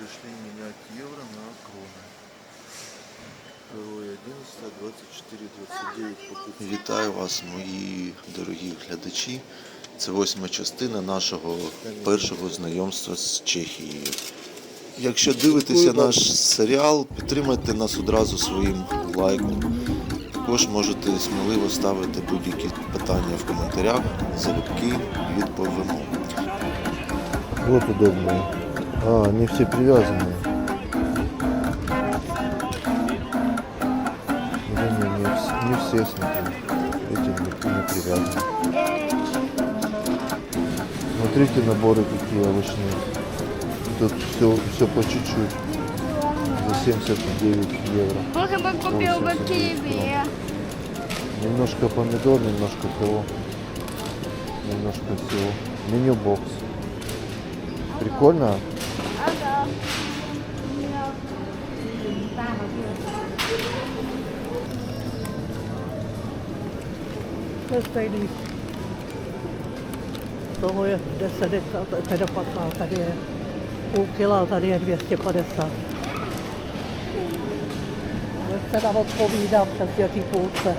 пришли менять евро на кроны. 2 11 24 29 покупки. Вітаю вас, мої дорогі глядачі. Це восьма частина нашого першого знайомства з Чехією. Якщо дивитеся наш серіал, підтримайте нас одразу своїм лайком. Також можете сміливо ставити будь-які питання в коментарях, залюбки відповімо. Вот удобно. А, они все привязаны. Не, не, не, не все, смотри. Эти не, не привязаны. Смотрите наборы какие овощные. Тут все, все по чуть-чуть. За 79 евро. Бога бы купил бы 89 киви. Немножко помидор, немножко того. Немножко всего. Меню бокс. Прикольно. To je stejný. Toho je 10, teda 15, tady je půl kila, tady je 250. Já se nám odpovídám přes jaký půlce.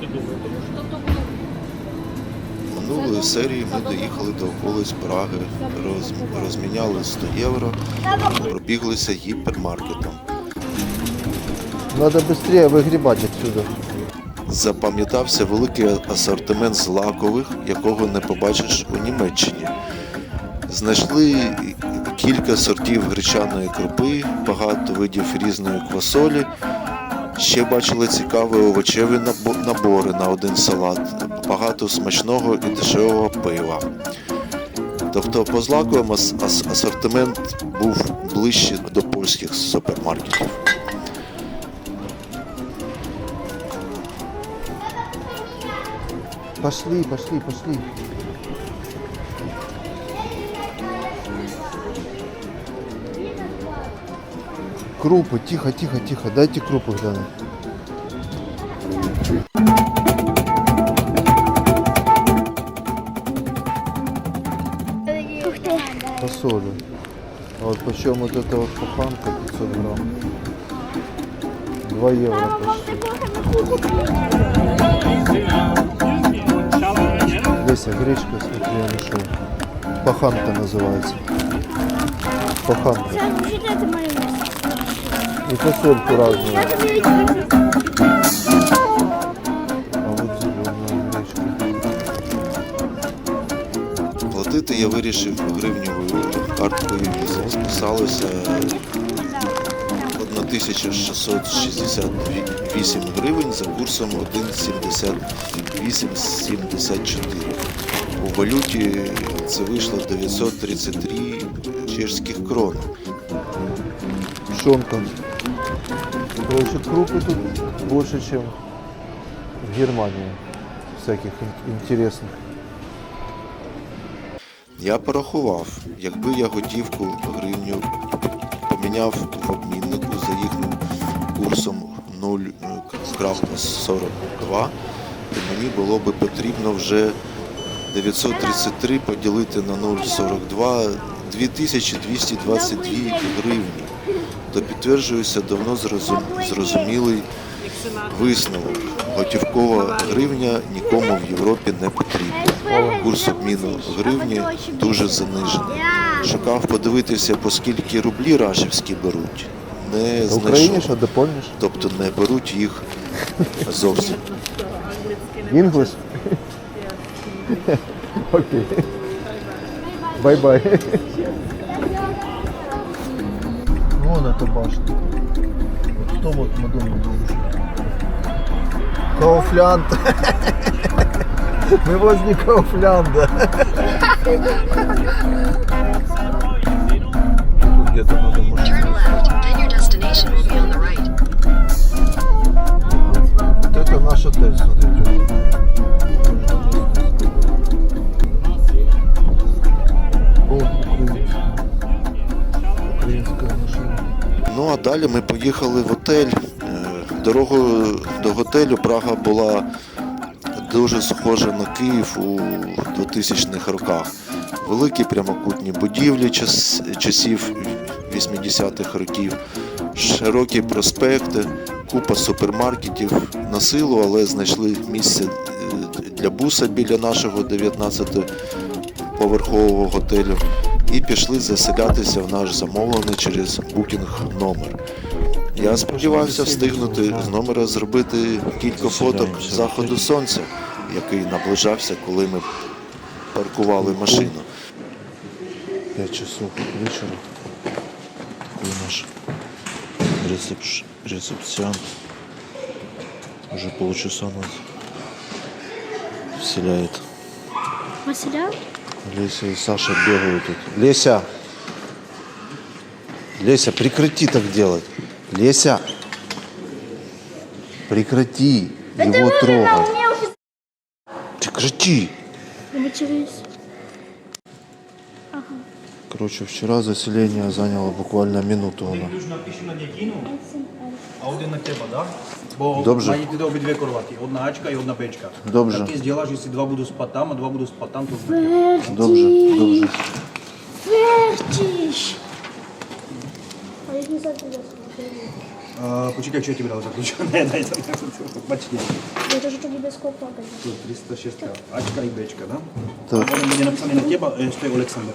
Чому ти думаєш? Тому що то було Минулої серії ми доїхали до околиць Праги, роз, розміняли 100 євро, пробіглися гіпермаркетом. Надо быстрее выгребать отсюда. Запам'ятався великий асортимент злакових, якого не побачиш у Німеччині. Знайшли кілька сортів гречаної крупи, багато видів різної квасолі. Ще бачили цікаві овочеві набори на один салат, багато смачного і дешевого пива. Тобто по асортимент був ближче до польських супермаркетів. Пошли, пошли, пошли. Крупы, тихо, тихо, тихо. Дайте крупы глянуть. Ух ты. Фасоли. А вот почем вот эта вот паханка 500 грамм? 2 евро почти. Леся, гречка, смотри, я нашел. Паханка называется. Паханка. И фасольку разную. А вот зеленая гречка. Платити я вирішив гривневою карткою Visa. Списалося 1668 гривень за курсом 1,7874. У валюті це вийшло 933 чешських крон. Пшенка. Короче, крупы тут больше, чем в Германии. Всяких ин- интересных. Я порахував, якби я готівку гривню поміняв в обміннику за їхнім курсом 0,42, то мені було би потрібно вже 933 поділити на 0,42 2222 гривні. То підтверджується давно зрозум- зрозумілий висновок. Готівкова гривня нікому в Європі не потрібна. Курс обміну гривні дуже занижений. Шукав подивитися, по скільки рублі рашівські беруть. Не знайшов. Тобто не беруть їх зовсім. English? Окей. Бай-бай. Вон эта башня. Вот кто вот Мадонна думаешь? Кауфлянд. Мы возле Кауфлянда. Поїхали в отель. Е, Дорогою до готелю Прага була дуже схожа на Київ у 2000-х роках. Великі прямокутні будівлі час, часів 80-х років, широкі проспекти, купа супермаркетів на силу, але знайшли місце е, для буса біля нашого 19-поверхового готелю і пішли заселятися в наш замовлений через букінг номер. Я сподівався встигнути з номера зробити кілька фоток заходу сонця, який наближався, коли ми паркували машину. 5 часов вечера. Такой наш рецепш... рецепциант. Уже полчаса нас вселяет. Василя? Леся и Саша бегают тут. Леся! Леся, прекрати так делать. Леся! Прекрати его трогать. Прекрати! Вичерись. Короче, вчера заселение заняло буквально минуту. Оно. Już napišu na dětinu a один на тебе, да? Бо Добре. маєте до обидві кроваті. Одна Ачка і одна Бечка. Добре. Так ти зробиш, якщо два будуть спати там, а два будуть спати там, то знаєш. Добре, добре. Вертиш. А як не завжди А, Почекай, що я тобі дав за ключ. Не, дай там. Бачите, Я теж тобі без копа тут 306 Ачка і Бечка, да? Так. Вони буде написані на тебе, е, що Олександр.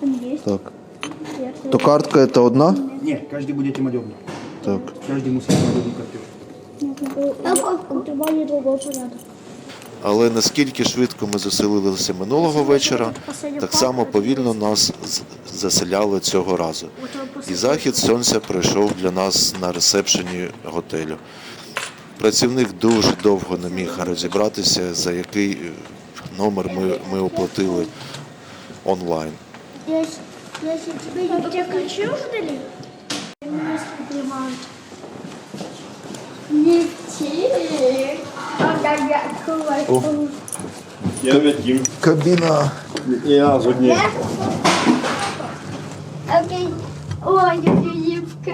Там є. Так. То картка это одна? Ні, кожен буде мати одну. Так. Кожен мусить мати одну картину. Тримання другого порядку. Але наскільки швидко ми заселилися минулого вечора, так само повільно нас заселяли цього разу. І захід сонця прийшов для нас на ресепшені готелю. Працівник дуже довго не міг розібратися, за який е, номер ми, ми оплатили онлайн. Я, с- я с- тебе у тебя ключи уже дали? Не те. Когда я открываю. Я Вадим. Кабина. Я Зодні. Окей. Ой, я юбка.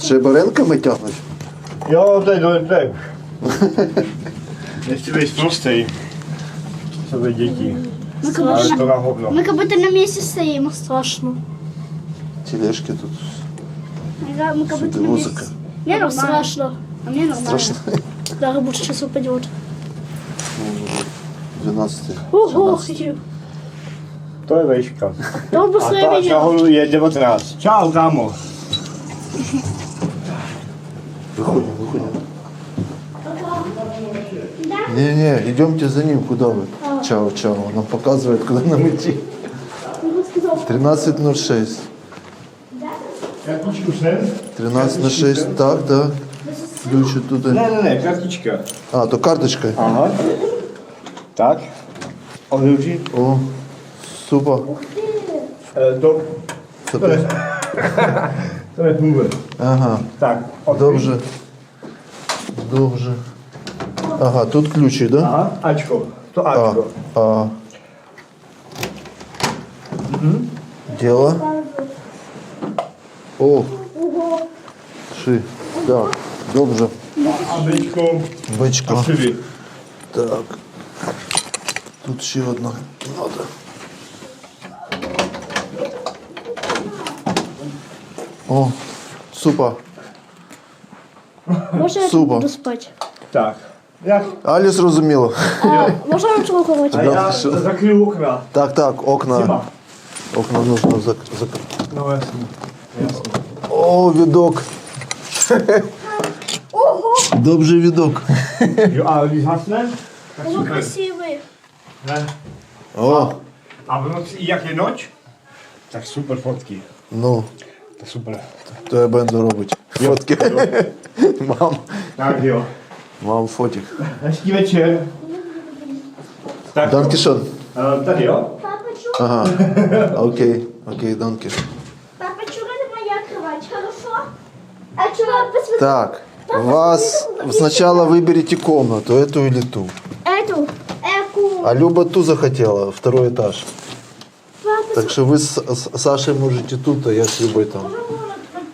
Шибаренками тягнуть? Ja, det är det. Jeszcze weź prostej. Sobie dzieci. Мы как, Ale будто, to na pewno. мы как будто на месте стоим, страшно. Тележки тут. Да, Мы как будто Сюда на месте. музыка. Мне ну, страшно. А мне нормально. Страшно. Да, больше сейчас упадет. 12. Ого, To jest wejśka. да A быстрее ta меня. szacholu jedzie od raz. Ciao, damo. Выходим, выходим. Не-не, идемте за ним, куда вы? Чао, чао. Он нам показывает, куда нам идти. 13.06. Karticzku sen? 13.06, так, да. Ключ оттуда. Nie, nie, nie, karticzka. А, то карточка. Aha. Tak. Odwróci. О, супер. E, to, to jest... To jest numer. Ага, Tak. odwróć. добре. Добре. Ага, тут ключи, да? Aha, Aćko. To А, Aćko. а. Дело. О, ши. Так, добре. A byczką Бичка. krzywy. Так. Тут ще одна надо. О, супа. Можно я Супа. буду спать? Tak. Jak? Алі зрозуміло. А, можно я ручку A хватит? ja що? zakrył okna. Так, так, окна. Zima. Окна нужно закрити. No jasne. Jasne. О, відок. Добрий відок. Jo, A jest hasne? Tak Вы super. красивый. Ne? О, A w nocy, i jak je noc? Tak super fotki. ну, To super. то я буду робити. Фотки. Мам, Tak, jo. мам, фотик. Hezký večer. Tak, Данкішон. eh, tady jo. Папа, чё? Ага. Окей, окей, данки. Папа, чё это моя кровать? Хорошо? А чё, посмотри. Так, Вас сначала выберите комнату, эту или ту. Эту. Эку. А Люба ту захотела, второй этаж. Папа, Так что вы с, с Сашей можете тут, а я с Любой там.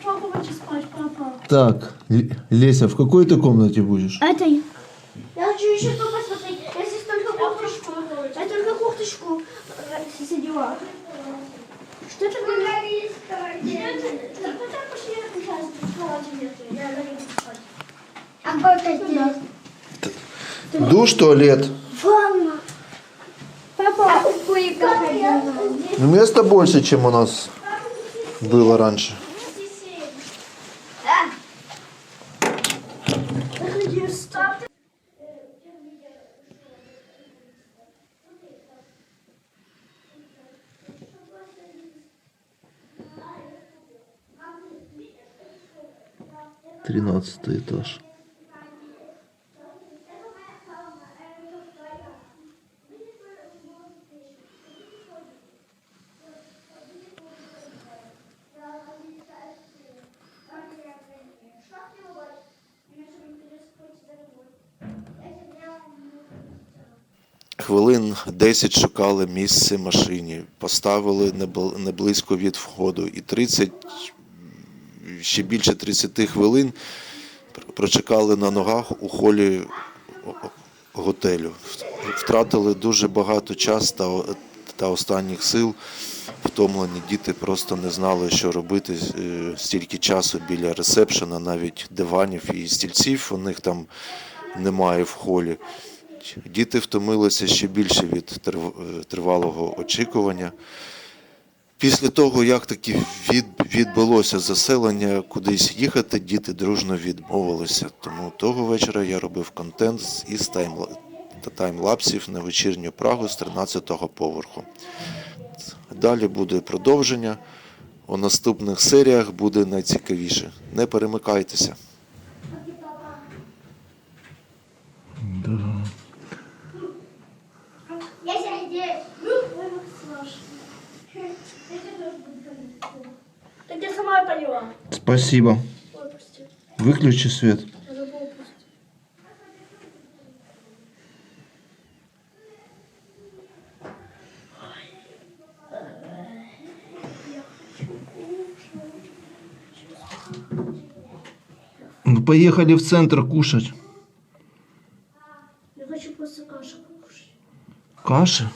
попробуйте спать, папа. Так, Л- Леся, в какой ты комнате будешь? Этой. Я хочу еще тут посмотреть. Я здесь только курточку. Я только курточку э, задела. Что это такое? Что это? Да куда пошли сейчас? Я на ней спать. А сколько здесь? Душ, туалет. Ванна. Папа, папа, Ну, места больше, чем у нас было раньше. Тринадцатый этаж. Хвилин 10 шукали місце машині, поставили небл- неблизько від входу, і 30, ще більше 30 хвилин прочекали на ногах у холі готелю. Втратили дуже багато часу та, та останніх сил. Втомлені діти просто не знали, що робити. Е, Стільки часу біля ресепшена, навіть диванів і стільців у них там немає в холі. Діти втомилися ще більше від е, тривалого очікування. Після того, як таки від, відбулося заселення, кудись їхати, діти дружно відмовилися. Тому того вечора я робив контент із таймлапсів на вечірню Прагу з 13-го поверху. Далі буде продовження. У наступних серіях буде найцікавіше. Не перемикайтеся. Я поняла. Спасибо. Ой, прости. Выключи свет. Мы поехали в центр кушать. Я хочу просто кашу покушать. Каши?